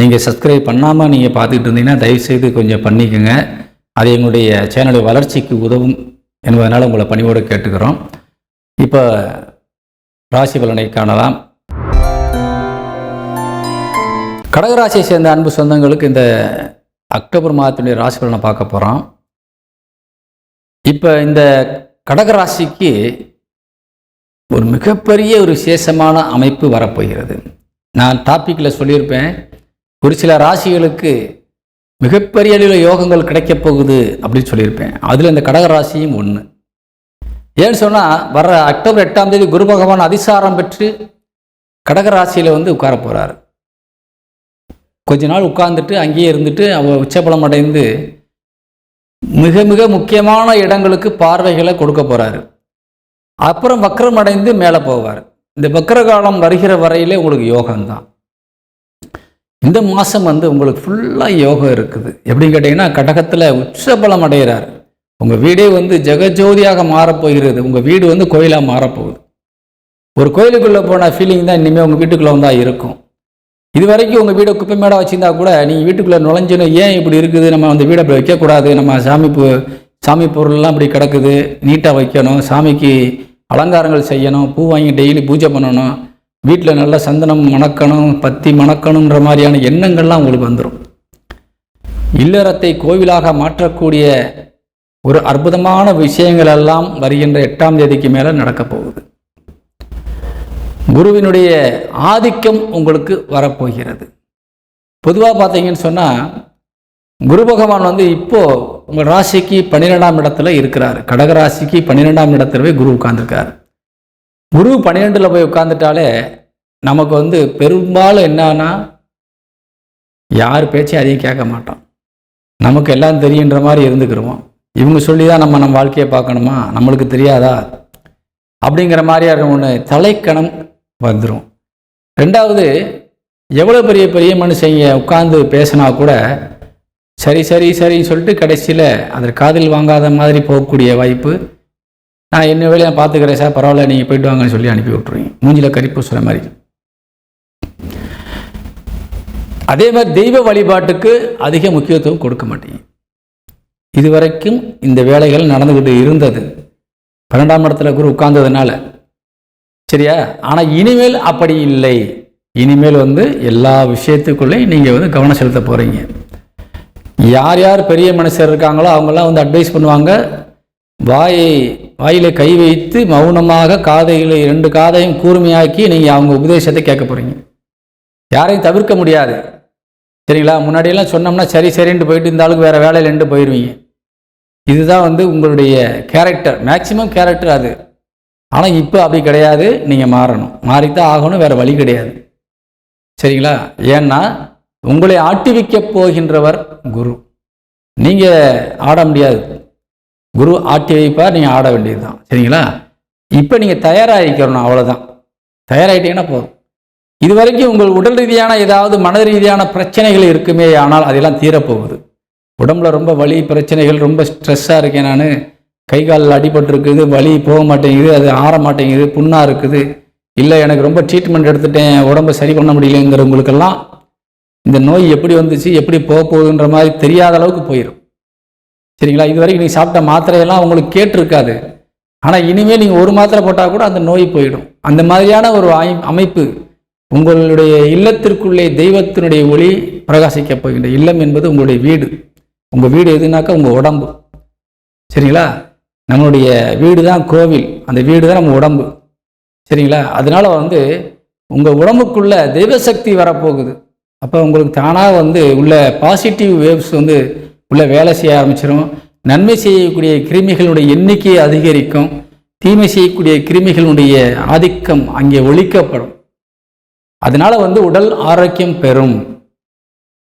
நீங்கள் சப்ஸ்கிரைப் பண்ணாமல் நீங்கள் பார்த்துக்கிட்டு இருந்தீங்கன்னா தயவுசெய்து கொஞ்சம் பண்ணிக்கோங்க. அது எங்களுடைய சேனலுடைய வளர்ச்சிக்கு உதவும் என்பதனால் உங்களை பணிவோடு கேட்டுக்கிறோம். இப்போ ராசி பலனை காணலாம். கடகராசியை சேர்ந்த அன்பு சொந்தங்களுக்கு இந்த அக்டோபர் மாதத்துடைய ராசி பலனை பார்க்க போகிறோம் இப்போ இந்த கடகராசிக்கு ஒரு மிகப்பெரிய ஒரு விசேஷமான அமைப்பு வரப்போகிறது. நான் டாப்பிக்கில் சொல்லியிருப்பேன். ஒரு சில ராசிகளுக்கு மிகப்பெரிய அளவில் யோகங்கள் கிடைக்கப் போகுது அப்படின்னு சொல்லியிருப்பேன். அதில் இந்த கடக ராசியும் ஒன்று ஏன்னு சொன்னால் வர்ற அக்டோபர் எட்டாம் தேதி குரு பகவான் அதிசாரம் பெற்று கடக ராசியில் வந்து உட்கார போகிறார் கொஞ்ச நாள் உட்கார்ந்துட்டு அங்கேயே இருந்துட்டு அவ உச்சபலம் அடைந்து மிக மிக முக்கியமான இடங்களுக்கு பார்வைகளை கொடுக்க போகிறாரு அப்புறம் வக்ரம் அடைந்து மேலே போவார். இந்த வக்ர காலம் வருகிற வரையிலே உங்களுக்கு யோகம்தான். இந்த மாதம் வந்து உங்களுக்கு ஃபுல்லாக யோகம் இருக்குது. எப்படின்னு கேட்டிங்கன்னா கடகத்தில் உச்சபலம் அடைகிறார் உங்கள் வீடே வந்து ஜெகஜோதியாக மாறப்போகிறது உங்கள் வீடு வந்து கோயிலாக மாறப்போகுது ஒரு கோயிலுக்குள்ளே போன ஃபீலிங் தான் இனிமேல் உங்கள் வீட்டுக்குள்ளே வந்தால் இருக்கும். இது வரைக்கும் உங்கள் வீடை குப்பை மேடாக வச்சுருந்தா கூட நீங்கள் வீட்டுக்குள்ளே நுழைஞ்சுன்னு ஏன் இப்படி இருக்குது? நம்ம அந்த வீடை அப்படி வைக்கக்கூடாது? நம்ம சாமி பூ சாமி பொருள்லாம் இப்படி கிடக்குது. நீட்டாக வைக்கணும். சாமிக்கு அலங்காரங்கள் செய்யணும். பூ வாங்கி டெய்லி பூஜை பண்ணணும். வீட்டில் நல்லா சந்தனம் மணக்கணும் பத்தி மணக்கணுன்ற மாதிரியான எண்ணங்கள்லாம் உங்களுக்கு வந்துடும் இல்லறத்தை கோவிலாக மாற்றக்கூடிய ஒரு அற்புதமான விஷயங்கள் எல்லாம் வருகின்ற எட்டாம் தேதிக்கு மேலே நடக்கப் போகுது. குருவினுடைய ஆதிக்கம் உங்களுக்கு வரப்போகிறது. பொதுவாக பார்த்தீங்கன்னு சொன்னால் குரு பகவான் வந்து இப்போ உங்கள் ராசிக்கு பன்னிரெண்டாம் இடத்துல இருக்கிறார். கடக ராசிக்கு பன்னிரெண்டாம் இடத்துலவே குரு உட்கார்ந்துருக்கார். குரு பன்னிரெண்டில் போய் உட்காந்துட்டாலே நமக்கு வந்து பெரும்பாலும் என்னன்னா யார் பேச்சையும் அதிகம் கேட்க மாட்டோம். நமக்கு எல்லாம் தெரியுன்ற மாதிரி இருந்துக்கிறோம் இவங்க சொல்லி தான் நம்ம நம்ம வாழ்க்கையை பார்க்கணுமா? நம்மளுக்கு தெரியாதா? அப்படிங்கிற மாதிரியான ஒன்று தலைக்கணம் வந்துடும் ரெண்டாவது எவ்வளோ பெரிய பெரிய மனுஷங்க உட்காந்து பேசினா கூட சரி சரி சரின்னு சொல்லிட்டு கடைசியில் அதில் காதில் வாங்காத மாதிரி போகக்கூடிய வாய்ப்பு நான் என்ன வேலையை நான் பார்த்துக்கிறேன் சார்? பரவாயில்ல நீங்கள் போயிட்டு வாங்கன்னு சொல்லி அனுப்பி விட்ருவீங்க மூஞ்சில கறிப்பு சொல்கிற மாதிரி. அதே மாதிரி தெய்வ வழிபாட்டுக்கு அதிக முக்கியத்துவம் கொடுக்க மாட்டீங்க. இதுவரைக்கும் இந்த வேலைகள் நடந்துக்கிட்டு இருந்தது. பன்னெண்டாம் இடத்துல குரு உட்கார்ந்ததுனால. சரியா? ஆனால் இனிமேல் அப்படி இல்லை. இனிமேல் வந்து எல்லா விஷயத்துக்குள்ளேயும் நீங்கள் வந்து கவனம் செலுத்த போகிறீங்க யார் யார் பெரிய மனுஷர் இருக்காங்களோ அவங்கெல்லாம் வந்து அட்வைஸ் பண்ணுவாங்க. வாயை வாயில கை வைத்து மௌனமாக காதைகளை இரண்டு காதையும் கூர்மையாக்கி நீங்கள் அவங்க உபதேசத்தை கேட்க போகிறீங்க யாரையும் தவிர்க்க முடியாது. சரிங்களா? முன்னாடியெல்லாம் சொன்னோம்னா சரி சரின்ட்டு போயிட்டு இந்த ஆளுக்கு வேறு வேலையில் போயிடுவீங்க இதுதான் வந்து உங்களுடைய கேரக்டர் மேக்சிமம் கேரக்டர் அது. ஆனால் இப்போ அப்படி கிடையாது. நீங்கள் மாறணும். மாறித்தான் ஆகணும். வேறு வழி கிடையாது. சரிங்களா? ஏன்னா உங்களை ஆட்டிவிக்க போகின்றவர் குரு. நீங்கள் ஆட முடியாது. குரு ஆட்டி வைப்பார் நீங்கள் ஆட வேண்டியது தான் சரிங்களா? இப்போ நீங்கள் தயாராகிக்கணும் அவ்வளோதான் தயாராகிட்டீங்கன்னா போதும். இது வரைக்கும் உங்கள் உடல் ரீதியான ஏதாவது மன ரீதியான பிரச்சனைகள் இருக்குமே ஆனால் அதெல்லாம் தீரப்போகுது. உடம்புல ரொம்ப வலி பிரச்சனைகள் ரொம்ப ஸ்ட்ரெஸ்ஸாக இருக்கேன் நான். கை காலில் அடிபட்டுருக்குது வலி போக மாட்டேங்குது அது ஆற மாட்டேங்குது புண்ணாக இருக்குது. இல்லை எனக்கு ரொம்ப ட்ரீட்மெண்ட் எடுத்துட்டேன் உடம்பை சரி பண்ண முடியலங்கிறவங்களுக்கெல்லாம் இந்த நோய் எப்படி வந்துச்சு எப்படி போக போகுதுன்ற மாதிரி தெரியாத அளவுக்கு போயிடும் சரிங்களா? இது வரைக்கும் நீங்கள் சாப்பிட்ட மாத்திரையெல்லாம் உங்களுக்கு கேட்டிருக்காது. ஆனால் இனிமேல் நீங்கள் ஒரு மாத்திரை போட்டால் கூட அந்த நோய் போயிடும். அந்த மாதிரியான ஒரு ஆய்- அமைப்பு உங்களுடைய இல்லத்திற்குள்ளே தெய்வத்தினுடைய ஒளி பிரகாசிக்கப் போகின்ற இல்லம் என்பது உங்களுடைய வீடு. உங்கள் வீடு எதுனாக்கா? உங்கள் உடம்பு. சரிங்களா? நம்மளுடைய வீடு தான் கோவில். அந்த வீடு தான் நம்ம உடம்பு. சரிங்களா? அதனால வந்து உங்கள் உடம்புக்குள்ள தெய்வசக்தி வரப்போகுது. அப்போ உங்களுக்கு தானாக வந்து உள்ள பாசிட்டிவ் வேவ்ஸ் வந்து உள்ள வேலை செய்ய ஆரம்பிச்சிடும் நன்மை செய்யக்கூடிய கிருமிகளுடைய எண்ணிக்கை அதிகரிக்கும். தீமை செய்யக்கூடிய கிருமிகளுடைய ஆதிக்கம் அங்கே ஒழிக்கப்படும். அதனால வந்து உடல் ஆரோக்கியம் பெறும்.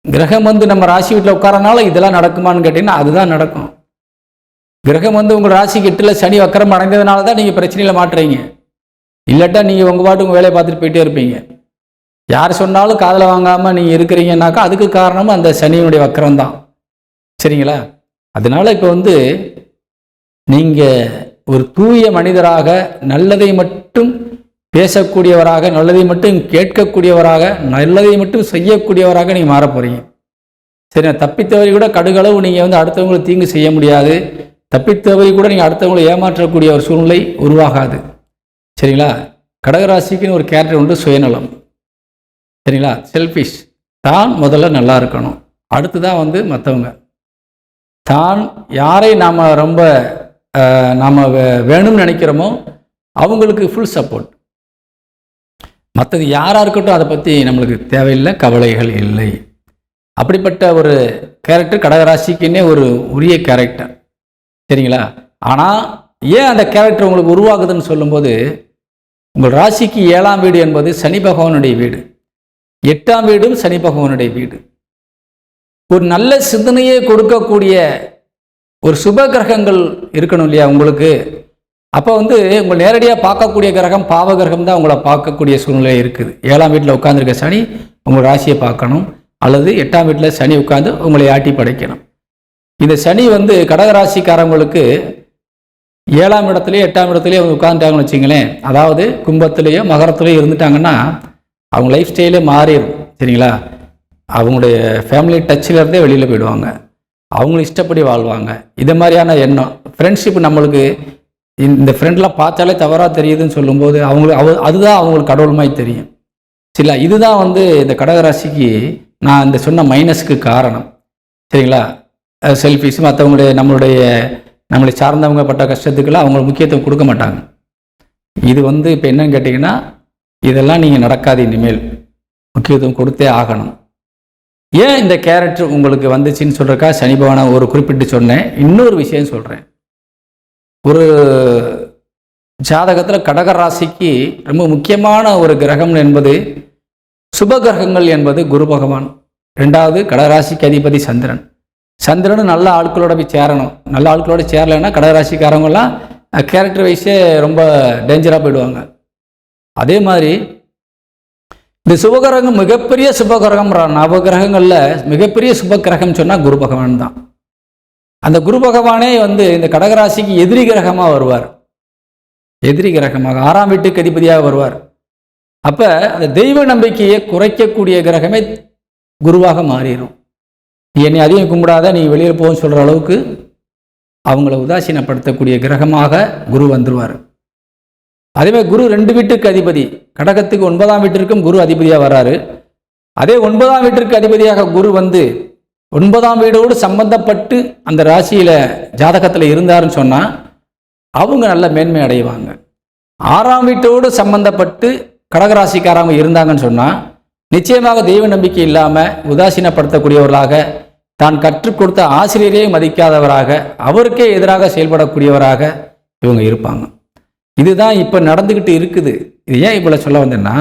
கிரகம் வந்து நம்ம ராசி வீட்டில் உட்காரனால இதெல்லாம் நடக்குமான்னு கேட்டிங்கன்னா அதுதான் நடக்கும். கிரகம் வந்து உங்கள் ராசி எட்டில் சனி வக்கரம் அடைந்ததுனால தான் நீங்கள் பிரச்சனையில் மாட்டுறீங்க. இல்லாட்டா நீங்கள் உங்கள் பாட்டு உங்கள் வேலையை பார்த்துட்டு போயிட்டே இருப்பீங்க. யார் சொன்னாலும் காதில் வாங்காமல் நீங்கள் இருக்கிறீங்கன்னாக்கா அதுக்கு காரணம் அந்த சனியினுடைய வக்கரம் தான். சரிங்களா? அதனால இப்போ வந்து நீங்கள் ஒரு தூய மனிதராக நல்லதை மட்டும் பேசக்கூடியவராக நல்லதை மட்டும் கேட்கக்கூடியவராக நல்லதை மட்டும் செய்யக்கூடியவராக நீங்கள் மாறப் போகிறீங்க சரி தப்பித்தவரை கூட கடுகளவு நீங்கள் வந்து அடுத்தவங்களுக்கு தீங்கு செய்ய முடியாது. தப்பித்தவரை கூட நீங்கள் அடுத்தவங்களை ஏமாற்றக்கூடிய ஒரு சூழ்நிலை உருவாகாது. சரிங்களா? கடகராசிக்குன்னு ஒரு கேரக்டர் உண்டு சுயநலம். சரிங்களா? செல்ஃபிஷ் தான் முதல்ல நல்லா இருக்கணும். அடுத்து தான் வந்து மற்றவங்க தான் யாரை நாம் ரொம்ப நாம் வேணும்னு நினைக்கிறோமோ அவங்களுக்கு ஃபுல் சப்போர்ட் மற்றது யாராக இருக்கட்டும் அதை பற்றி நம்மளுக்கு தேவையில்லை கவலைகள் இல்லை. அப்படிப்பட்ட ஒரு கேரக்டர் கடகராசிக்குன்னே ஒரு உரிய கேரக்டர் சரிங்களா? ஆனால் ஏன் அந்த கேரக்டர் உங்களுக்கு உருவாகுதுன்னு சொல்லும்போது உங்கள் ராசிக்கு ஏழாம் வீடு என்பது சனி பகவானுடைய வீடு. எட்டாம் வீடும் சனி பகவானுடைய வீடு. ஒரு நல்ல சிந்தனையை கொடுக்கக்கூடிய ஒரு சுப கிரகங்கள் இருக்கணும் இல்லையா உங்களுக்கு? அப்போ வந்து உங்களை நேரடியாக பார்க்கக்கூடிய கிரகம் பாவ கிரகம் தான் உங்களை பார்க்கக்கூடிய சூழ்நிலை இருக்குது. ஏழாம் வீட்டில் உட்காந்துருக்க சனி உங்கள் ராசியை பார்க்கணும். அல்லது எட்டாம் வீட்டில் சனி உட்காந்து உங்களை ஆட்டி படைக்கணும். இந்த சனி வந்து கடகராசிக்காரங்களுக்கு ஏழாம் இடத்துலையோ எட்டாம் இடத்துலையோ அவங்க உட்காந்துட்டாங்கன்னு வச்சிங்களேன். அதாவது கும்பத்திலேயோ மகரத்துலேயோ இருந்துட்டாங்கன்னா அவங்க லைஃப் ஸ்டைலே மாறிடும் சரிங்களா? அவங்களுடைய ஃபேமிலி டச்சிலேருந்தே வெளியில் போயிடுவாங்க. அவங்களும் இஷ்டப்படி வாழ்வாங்க. இதை மாதிரியான எண்ணம் ஃப்ரெண்ட்ஷிப் நம்மளுக்கு இந்த ஃப்ரெண்ட்லாம் பார்த்தாலே தவறாக தெரியுதுன்னு சொல்லும்போது அவங்களுக்கு அவ அதுதான் அவங்களுக்கு கடவுள் மாதிரி தெரியும். சரிங்களா? இதுதான் வந்து இந்த கடகராசிக்கு நான் இந்த சொன்ன மைனஸ்க்கு காரணம். சரிங்களா? செல்ஃபிஸ் மற்றவங்களுடைய நம்மளுடைய நம்மளை சார்ந்தவங்க பட்ட கஷ்டத்துக்கெல்லாம் அவங்களுக்கு முக்கியத்துவம் கொடுக்க மாட்டாங்க. இது வந்து இப்போ என்னன்னு கேட்டிங்கன்னா இதெல்லாம் நீங்கள் நடக்காது இனிமேல். முக்கியத்துவம் கொடுத்தே ஆகணும். ஏன் இந்த கேரக்டர் உங்களுக்கு வந்துச்சுன்னு சொல்கிறக்கா சனி பகவானை ஒரு குறிப்பிட்டு சொன்னேன். இன்னொரு விஷயம் சொல்கிறேன் ஒரு ஜாதகத்தில் கடக ராசிக்கு ரொம்ப முக்கியமான ஒரு கிரகம் என்பது சுப கிரகங்கள் என்பது குரு பகவான். ரெண்டாவது கடகராசிக்கு அதிபதி சந்திரன். சந்திரனும் நல்ல ஆட்களோட போய் சேரணும். நல்ல ஆட்களோட சேரலைன்னா கடகராசிக்காரங்கெல்லாம் கேரக்டர் வைஸே ரொம்ப டேஞ்சராக போயிடுவாங்க. அதே மாதிரி இந்த சுபகிரகம் மிகப்பெரிய சுபகிரகம் நவகிரகங்களில் மிகப்பெரிய சுபகிரகம் சொன்னால் குரு பகவான் தான். அந்த குரு பகவானே வந்து இந்த கடகராசிக்கு எதிரி கிரகமாக வருவார். எதிரி கிரகமாக ஆறாம் வீட்டுக்கு அதிபதியாக வருவார். அப்போ அந்த தெய்வ நம்பிக்கையை குறைக்கக்கூடிய கிரகமே குருவாக மாறிடும் நீ என்னை அதிகம் கும்பிடாத நீ வெளியில் போகன்னு சொல்கிற அளவுக்கு அவங்கள உதாசீனப்படுத்தக்கூடிய கிரகமாக குரு வந்துடுவார் அதேமாதிரி குரு ரெண்டு வீட்டுக்கு அதிபதி. கடகத்துக்கு ஒன்பதாம் வீட்டிற்கும் குரு அதிபதியாக வராரு. அதே ஒன்பதாம் வீட்டிற்கு அதிபதியாக குரு வந்து ஒன்பதாம் வீடோடு சம்பந்தப்பட்டு அந்த ராசியில் ஜாதகத்தில் இருந்தாருன்னு சொன்னால் அவங்க நல்ல மேன்மை அடைவாங்க. ஆறாம் வீட்டோடு சம்பந்தப்பட்டு கடகராசிக்காரங்க இருந்தாங்கன்னு சொன்னால் நிச்சயமாக தெய்வ நம்பிக்கை இல்லாமல் உதாசீனப்படுத்தக்கூடியவர்களாக தான் கற்றுக் கொடுத்த ஆசிரியரே மதிக்காதவராக அவருக்கே எதிராக செயல்படக்கூடியவராக இவங்க இருப்பாங்க. இதுதான் இப்போ நடந்துக்கிட்டு இருக்குது. இது ஏன் இவ்வளோ சொல்ல வந்தேன்னா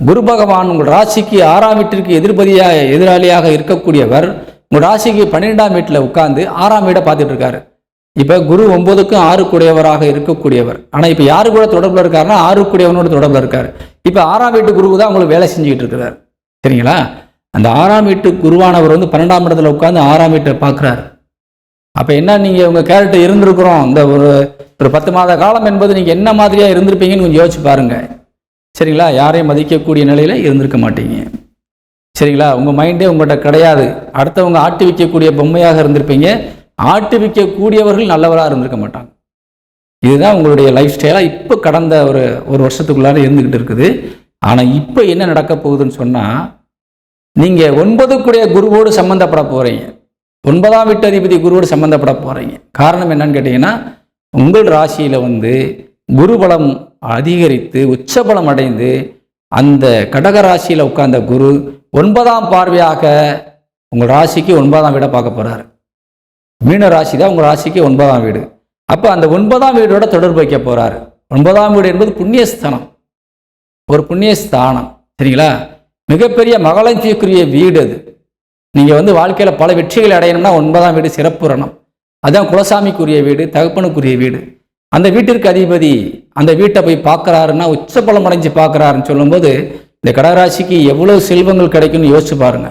குரு பகவான் உங்கள் ராசிக்கு ஆறாம் வீட்டிற்கு எதிர்பதியாக எதிராளியாக இருக்கக்கூடியவர் உங்கள் ராசிக்கு பன்னிரெண்டாம் வீட்டில் உட்காந்து ஆறாம் வீடை பார்த்துட்டு இருக்காரு. இப்போ குரு ஒன்பதுக்கும் ஆறு கூடியவராக இருக்கக்கூடியவர். ஆனால் இப்போ யாரு கூட தொடர்பில் இருக்காருன்னா ஆறு கூடியவனோட தொடர்பில் இருக்கார். இப்போ ஆறாம் வீட்டு குரு தான் உங்களுக்கு வேலை செஞ்சுக்கிட்டு இருக்கிறார். சரிங்களா? அந்த ஆறாம் வீட்டு குருவானவர் வந்து பன்னெண்டாம் இடத்துல உட்காந்து ஆறாம் வீட்டை பார்க்குறாரு. அப்போ என்ன நீங்கள் உங்கள் கேரக்டர் இருந்திருக்கிறோம்? இந்த ஒரு ஒரு பத்து மாத காலம் என்பது நீங்கள் என்ன மாதிரியாக இருந்திருப்பீங்கன்னு கொஞ்சம் யோசிச்சு பாருங்கள் சரிங்களா? யாரையும் மதிக்கக்கூடிய நிலையில் இருந்திருக்க மாட்டீங்க. சரிங்களா? உங்கள் மைண்டே உங்கள்கிட்ட கிடையாது. அடுத்தவங்க ஆட்டி வைக்கக்கூடிய பொம்மையாக இருந்திருப்பீங்க. ஆட்டி வைக்கக்கூடியவர்கள் நல்லவராக இருந்திருக்க மாட்டாங்க. இதுதான் உங்களுடைய லைஃப் ஸ்டைலாக இப்போ கடந்த ஒரு ஒரு வருஷத்துக்குள்ளார இருந்துக்கிட்டு இருக்குது. ஆனால் இப்போ என்ன நடக்க போகுதுன்னு சொன்னால் நீங்கள் ஒன்பதுக்குடைய குருவோடு சம்மந்தப்பட போகிறீங்க ஒன்பதாம் வீட்டு அதிபதி குருவோடு சம்மந்தப்பட போகிறீங்க காரணம் என்னன்னு கேட்டிங்கன்னா உங்கள் ராசியில் வந்து குருபலம் அதிகரித்து உச்சபலம் அடைந்து அந்த கடக ராசியில் உட்கார்ந்த குரு ஒன்பதாம் பார்வையாக உங்கள் ராசிக்கு ஒன்பதாம் வீடை பார்க்க போகிறாரு மீன ராசி தான் உங்கள் ராசிக்கு ஒன்பதாம் வீடு. அப்போ அந்த ஒன்பதாம் வீடோட தொடர்பு வைக்க போகிறாரு ஒன்பதாம் வீடு என்பது புண்ணியஸ்தானம். ஒரு புண்ணியஸ்தானம். சரிங்களா? மிகப்பெரிய மகளஞ்சிக்குரிய வீடு அது. நீங்கள் வந்து வாழ்க்கையில் பல வெற்றிகள் அடையணும்னா ஒன்பதாம் வீடு சிறப்புறணும். அதுதான் குலசாமிக்குரிய வீடு தகப்பனுக்குரிய வீடு. அந்த வீட்டிற்கு அதிபதி அந்த வீட்டை போய் பார்க்குறாருன்னா உச்சபலம் அடைஞ்சு பார்க்குறாருன்னு சொல்லும்போது இந்த கடகராசிக்கு எவ்வளோ செல்வங்கள் கிடைக்கும்னு யோசிச்சு பாருங்க.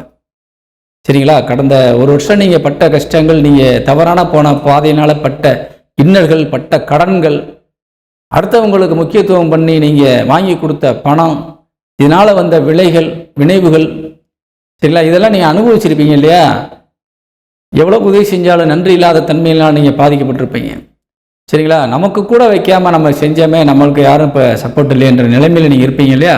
சரிங்களா? கடந்த ஒரு வருஷம் நீங்கள் பட்ட கஷ்டங்கள் நீங்கள் தவறான போன பாதையினால் பட்ட இன்னல்கள் பட்ட கடன்கள் அடுத்தவங்களுக்கு முக்கியத்துவம் பண்ணி நீங்கள் வாங்கி கொடுத்த பணம் இதனால் வந்த விலைகள் வினைவுகள் சரிங்களா? இதெல்லாம் நீங்கள் அனுபவிச்சிருப்பீங்க இல்லையா? எவ்வளோ உதவி செஞ்சாலும் நன்றி இல்லாத தன்மையெல்லாம் நீங்கள் பாதிக்கப்பட்டிருப்பீங்க. சரிங்களா? நமக்கு கூட வைக்காமல் நம்ம செஞ்சோமே நம்மளுக்கு யாரும் இப்போ சப்போர்ட் இல்லைன்ற நிலைமையில் நீங்கள் இருப்பீங்க இல்லையா?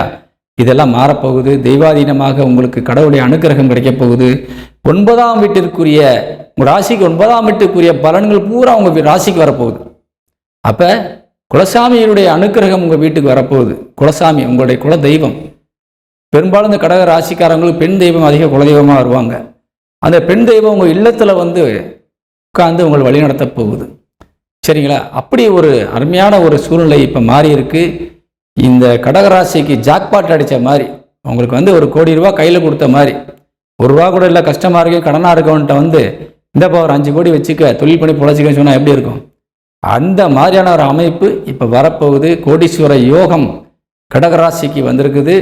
இதெல்லாம் மாறப்போகுது. தெய்வாதீனமாக உங்களுக்கு கடவுளுடைய அனுக்கிரகம் கிடைக்கப் போகுது ஒன்பதாம் வீட்டிற்குரிய உங்கள் ராசிக்கு ஒன்பதாம் வீட்டுக்குரிய பலன்கள் பூரா உங்கள் ராசிக்கு வரப்போகுது. அப்போ குலசாமியினுடைய அனுக்கிரகம் உங்கள் வீட்டுக்கு வரப்போகுது. குலசாமி உங்களுடைய குல தெய்வம். பெரும்பாலும் இந்த கடக ராசிக்காரங்களுக்கு பெண் தெய்வம் அதிக குலதெய்வமாக வருவாங்க. அந்த பெண் தெய்வம் உங்கள் இல்லத்தில் வந்து உட்கார்ந்து உங்களை வழிநடத்த போகுது. சரிங்களா? அப்படி ஒரு அருமையான ஒரு சூழ்நிலை இப்போ மாறி இருக்கு இந்த கடகராசிக்கு ஜாக்பாட் அடித்த மாதிரி உங்களுக்கு வந்து ஒரு கோடி ரூபா கையில் கொடுத்த மாதிரி ஒரு ரூபா கூட இல்லை கஷ்டமாக இருக்கு கடனாக இருக்கவன்ட்ட வந்து இந்தப்பா ஒரு அஞ்சு கோடி வச்சுக்க தொழில் பண்ணி பொழைச்சிக்கன்னு சொன்னால் எப்படி இருக்கும்? அந்த மாதிரியான ஒரு அமைப்பு இப்போ வரப்போகுது. கோடீஸ்வர யோகம் கடகராசிக்கு வந்திருக்குது.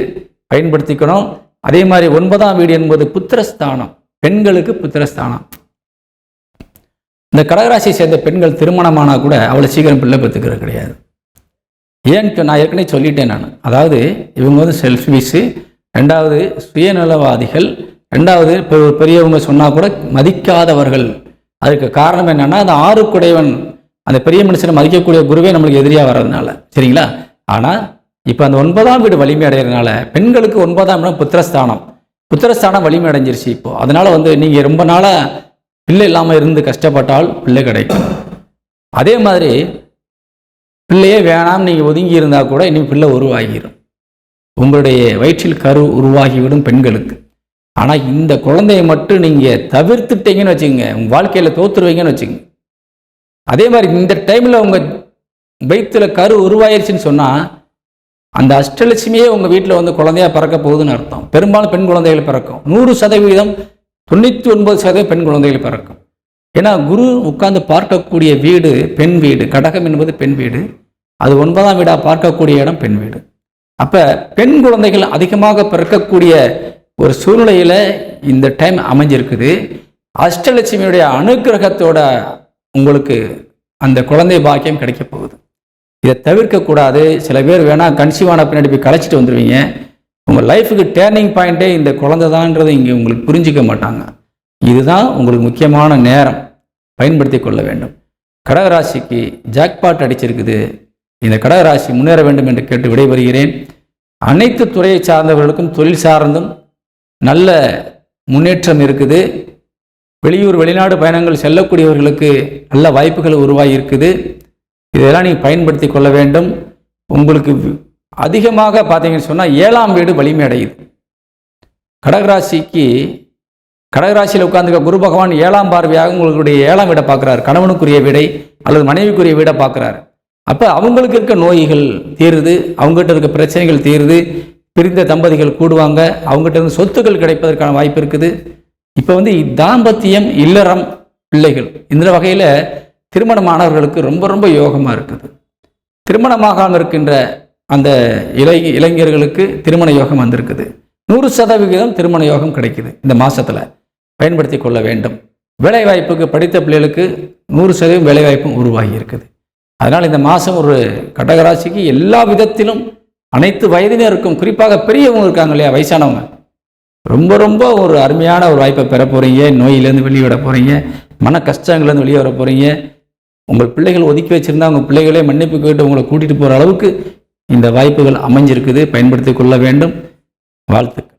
பயன்படுத்திக்கணும். அதே மாதிரி ஒன்பதாம் வீடு என்பது புத்திரஸ்தானம். பெண்களுக்கு புத்திரஸ்தானம். இந்த கடகராசியை சேர்ந்த பெண்கள் திருமணமானால் கூட அவ்வளோ சீக்கிரம் பிள்ளை பெற்றுக்கிறது கிடையாது. ஏன்னு நான் ஏற்கனவே சொல்லிட்டேன் நான். அதாவது இவங்க வந்து செல்ஃபிஷு ரெண்டாவது சுயநலவாதிகள். ரெண்டாவது இப்போ பெரியவங்க சொன்னால் கூட மதிக்காதவர்கள். அதுக்கு காரணம் என்னென்னா அந்த ஆறுக்குடையவன் அந்த பெரிய மனுஷனை மதிக்கக்கூடிய குருவே நம்மளுக்கு எதிரியாக வர்றதுனால. சரிங்களா? ஆனால் இப்போ அந்த ஒன்பதாம் வீடு வலிமை அடைகிறதுனால பெண்களுக்கு ஒன்பதாம் இடம் புத்திரஸ்தானம். புத்திரஸ்தானம் வலிமை அடைஞ்சிருச்சு இப்போது அதனால் வந்து நீங்கள் ரொம்ப நாளாக பிள்ளை இல்லாமல் இருந்து கஷ்டப்பட்டால் பிள்ளை கிடைக்கும். அதே மாதிரி பிள்ளையே வேணாம் நீங்கள் ஒதுங்கி இருந்தால் கூட இனி பிள்ளை உருவாகிடும் உங்களுடைய வயிற்றில் கரு உருவாகிவிடும் பெண்களுக்கு. ஆனால் இந்த குழந்தையை மட்டும் நீங்கள் தவிர்த்துட்டீங்கன்னு வச்சுக்கோங்க உங்கள் வாழ்க்கையில் தோத்துருவீங்கன்னு வச்சுக்கோங்க. அதே மாதிரி இந்த டைமில் உங்கள் வயிற்றில் கரு உருவாயிருச்சுன்னு சொன்னால் அந்த அஷ்டலட்சுமியே உங்கள் வீட்டில் வந்து குழந்தையா பிறக்க போகுதுன்னு அர்த்தம். பெரும்பாலும் பெண் குழந்தைகள் பிறக்கும். நூறு சதவீதம் தொண்ணூற்றி ஒன்பது சதவீதம் பெண் குழந்தைகள் பிறக்கும். ஏன்னா குரு உட்கார்ந்து பார்க்கக்கூடிய வீடு பெண் வீடு. கடகம் என்பது பெண் வீடு. அது ஒன்பதாம் வீடாக பார்க்கக்கூடிய இடம் பெண் வீடு. அப்போ பெண் குழந்தைகள் அதிகமாக பிறக்கக்கூடிய ஒரு சூழ்நிலையில் இந்த டைம் அமைஞ்சிருக்குது. அஷ்டலட்சுமியுடைய அனுக்கிரகத்தோட உங்களுக்கு அந்த குழந்தை பாக்கியம் கிடைக்க போகுது. இதை தவிர்க்கக்கூடாது சில பேர் வேணால் கன்சீவான பின்னாடி போய் கலைச்சிட்டு வந்துடுவீங்க உங்கள் லைஃபுக்கு டேர்னிங் பாயிண்ட்டே இந்த குழந்தை தான்ன்றதை இங்கே உங்களுக்கு புரிஞ்சிக்க மாட்டாங்க. இதுதான் உங்களுக்கு முக்கியமான நேரம். பயன்படுத்தி கொள்ள வேண்டும். கடகராசிக்கு ஜாக்பாட் அடிச்சிருக்குது. இந்த கடகராசி முன்னேற வேண்டும் என்று கேட்டு விடைபெறுகிறேன். அனைத்து துறையை சார்ந்தவர்களுக்கும் தொழில் சார்ந்தும் நல்ல முன்னேற்றம் இருக்குது. வெளியூர் வெளிநாடு பயணங்கள் செல்லக்கூடியவர்களுக்கு நல்ல வாய்ப்புகள் உருவாகி இருக்குது இதெல்லாம் நீங்கள் பயன்படுத்தி கொள்ள வேண்டும். உங்களுக்கு அதிகமாக பார்த்தீங்கன்னு சொன்னால் ஏழாம் வீடு வலிமை அடையுது. கடகராசிக்கு கடகராசியில் உட்கார்ந்துக்க குரு பகவான் ஏழாம் பார்வையாக உங்களுடைய ஏழாம் வீடை பார்க்குறாரு. கணவனுக்குரிய வீடை அல்லது மனைவிக்குரிய வீடை பார்க்குறாரு. அப்போ அவங்களுக்கு இருக்க நோய்கள் தீருது அவங்ககிட்ட இருக்க பிரச்சனைகள் தீருது பிரிந்த தம்பதிகள் கூடுவாங்க அவங்ககிட்ட இருந்து சொத்துக்கள் கிடைப்பதற்கான வாய்ப்பு இருக்குது. இப்போ வந்து தாம்பத்தியம் இல்லறம் பிள்ளைகள் இந்த வகையில் திருமணமானவர்களுக்கு ரொம்ப ரொம்ப யோகமாக இருக்குது. திருமணமாகாமல் இருக்கின்ற அந்த இளை இளைஞர்களுக்கு திருமண யோகம் வந்திருக்குது. நூறு சதவிகிதம் திருமண யோகம் கிடைக்குது இந்த மாதத்தில் பயன்படுத்தி கொள்ள வேண்டும். வேலைவாய்ப்புக்கு படித்த பிள்ளைகளுக்கு நூறு சதவீதம் வேலைவாய்ப்பும் உருவாகி இருக்குது. அதனால் இந்த மாதம் ஒரு கடகராசிக்கு எல்லா விதத்திலும் அனைத்து வயதினருக்கும் குறிப்பாக பெரியவங்க இருக்காங்க இல்லையா வயசானவங்க ரொம்ப ரொம்ப ஒரு அருமையான ஒரு வாய்ப்பை பெற போகிறீங்க நோயிலேருந்து வெளியே விட போகிறீங்க மன கஷ்டங்கள்லேருந்து வெளியே வர போகிறீங்க உங்கள் பிள்ளைகள் ஒதுக்கி வச்சுருந்தா உங்கள் பிள்ளைகளே மன்னிப்பு கேட்டு உங்களை கூட்டிகிட்டு போகிற அளவுக்கு இந்த வாய்ப்புகள் அமைஞ்சிருக்குது. பயன்படுத்தி கொள்ள வேண்டும். வாழ்த்துக்கள்.